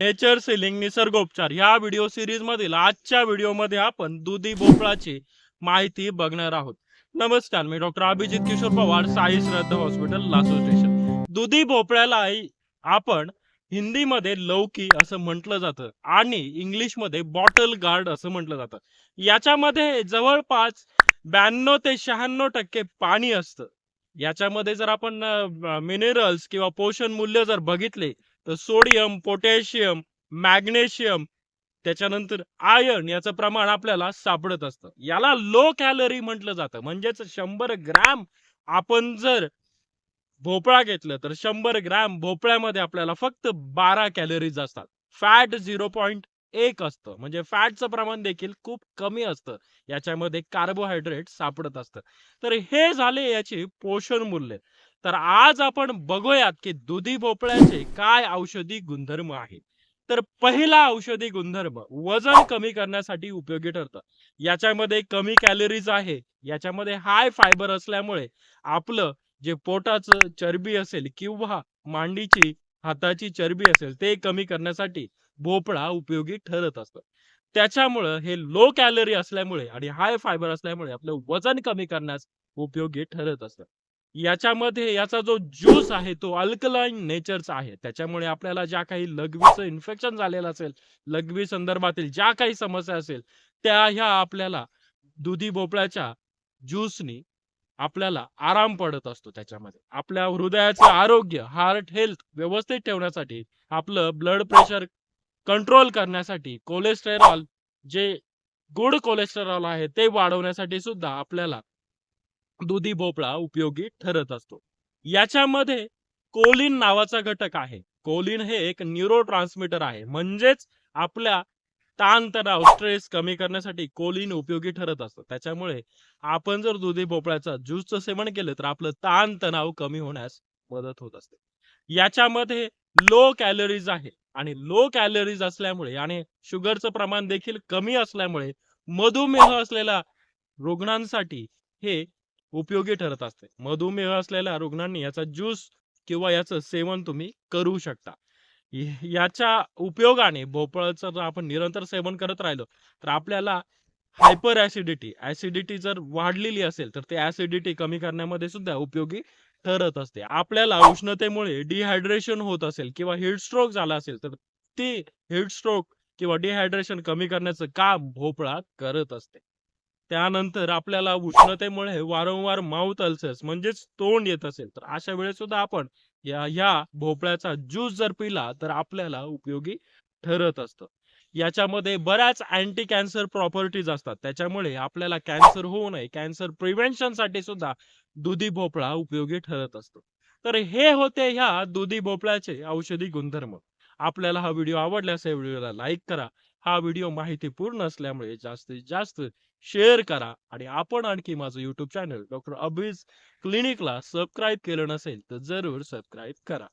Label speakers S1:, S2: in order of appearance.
S1: Nature ceiling निसर्गोपचार. ह्या video series मधील आजच्या व्हिडिओमध्ये आपण दुधी भोपळाची माहिती बघणार आहोत. नमस्कार मी doctor Abhijit Kishor Pawar Sai Shraddha hospital Lasu station दुधी भोपळ्याला आपण हिंदीमध्ये लौकी असं म्हटलं जातं आणि इंग्लिशमध्ये बॉटल गार्ड असं म्हटलं जातं. याच्यामध्ये जवळपास ब्याण्णव ते शहाण्णव टक्के पाणी असतं. याच्यामध्ये जर आपण मिनरल्स किंवा पोषण मूल्य जर बघितले तर सोडियम पोटॅशियम मॅग्नेशियम त्याच्यानंतर आयर्न याचं प्रमाण आपल्याला सापडत असतं. याला लो कॅलरी म्हटलं जातं. म्हणजेच शंभर ग्रॅम आपण जर भोपळा घेतलं तर शंभर ग्रॅम भोपळ्यामध्ये आपल्याला फक्त बारा कॅलरीज असतात. फॅट झिरो पॉईंट एक असतं. म्हणजे फॅटचं प्रमाण देखील खूप कमी असतं. याच्यामध्ये कार्बोहायड्रेट सापडत असतं. तर हे झाले याची पोषण मूल्य. तर आज आपण बघूयात की दुधी भोपळ्याचे काय औषधी गुणधर्म आहेत. तर पहिला औषधी गुणधर्म वजन कमी करण्यासाठी उपयोगी ठरतं. याच्यामध्ये कमी कॅलरीज आहे. याच्यामध्ये हाय फायबर असल्यामुळे आपलं जे पोटाचं चरबी असेल किंवा मांडीची हाताची चरबी असेल ते कमी करण्यासाठी भोपळा उपयोगी ठरत असतं. त्याच्यामुळं हे लो कॅलरी असल्यामुळे आणि हाय फायबर असल्यामुळे आपलं वजन कमी करण्यास उपयोगी ठरत असतं. याच्यामध्ये याचा जो ज्यूस आहे तो अल्कलाईन नेचरचा आहे. त्याच्यामुळे आपल्याला ज्या काही लघवीचं इन्फेक्शन झालेलं असेल लघवी संदर्भातील ज्या काही समस्या असेल त्या ह्या आपल्याला दुधी भोपळ्याच्या ज्यूसनी आपल्याला आराम पडत असतो त्याच्यामध्ये. आपल्या हृदयाचं आरोग्य हार्ट हेल्थ व्यवस्थित ठेवण्यासाठी आपलं ब्लड प्रेशर कंट्रोल करण्यासाठी कोलेस्टेरॉल जे गुड कोलेस्टेरॉल आहे ते वाढवण्यासाठी सुद्धा आपल्याला दुधी भोपळा उपयोगी ठरत असतो. याच्यामध्ये कोलिन नावाचा घटक आहे. कोलिन हे एक न्यूरो ट्रान्समीटर आहे. म्हणजेच आपल्या ताणतणाव स्ट्रेस कमी करण्यासाठी कोलिन उपयोगी ठरत असतं. त्याच्यामुळे आपण जर दुधी भोपळ्याचा ज्यूसचं सेवन केलं तर आपलं ताणतणाव कमी होण्यास मदत होत असते. याच्यामध्ये लो कॅलरीज आहे आणि लो कॅलरीज असल्यामुळे आणि शुगरचं प्रमाण देखील कमी असल्यामुळे मधुमेह असलेल्या रुग्णांसाठी हे उपयोगी ठरत असते. मधुमेह असलेल्या रुग्णांनी याचा ज्यूस किंवा याचं सेवन तुम्ही करू शकता. याच्या उपयोगाने भोपळाचं जर आपण निरंतर सेवन करत राहिलो तर आपल्याला हायपर ऍसिडिटी ऍसिडिटी जर वाढलेली असेल तर ते ऍसिडिटी कमी करण्यामध्ये सुद्धा उपयोगी ठरत असते. आपल्याला उष्णतेमुळे डिहायड्रेशन होत असेल किंवा हिट स्ट्रोक झाला असेल तर ती हिट स्ट्रोक किंवा डिहायड्रेशन कमी करण्याचं काम भोपळा करत असते. त्यानंतर आपल्याला उष्णतेमुळे वारंवार माउथ अल्सर्स म्हणजेच तोंड येत असेल तर अशा वेळेस सुद्धा आपण या ह्या भोपळ्याचा ज्यूस जर पिला तर आपल्याला उपयोगी ठरत असतं. याच्यामध्ये बऱ्याच अँटी कॅन्सर प्रॉपर्टीज असतात. त्याच्यामुळे आपल्याला कॅन्सर होऊ नये. कॅन्सर प्रिव्हेन्शनसाठी सुद्धा दुधी भोपळा उपयोगी ठरत असतो. तर हे होते ह्या दुधी भोपळ्याचे औषधी गुणधर्म. आपल्याला हा व्हिडिओ आवडल्यास या व्हिडिओला लाईक करा. हा व्हिडिओ माहितीपूर्ण असल्यामुळे जास्तीत जास्त शेअर करा आणि आपण आणखी माझं यूट्यूब चॅनल डॉक्टर अभिज क्लिनिकला सबस्क्राईब केलं नसेल तर जरूर सबस्क्राईब करा.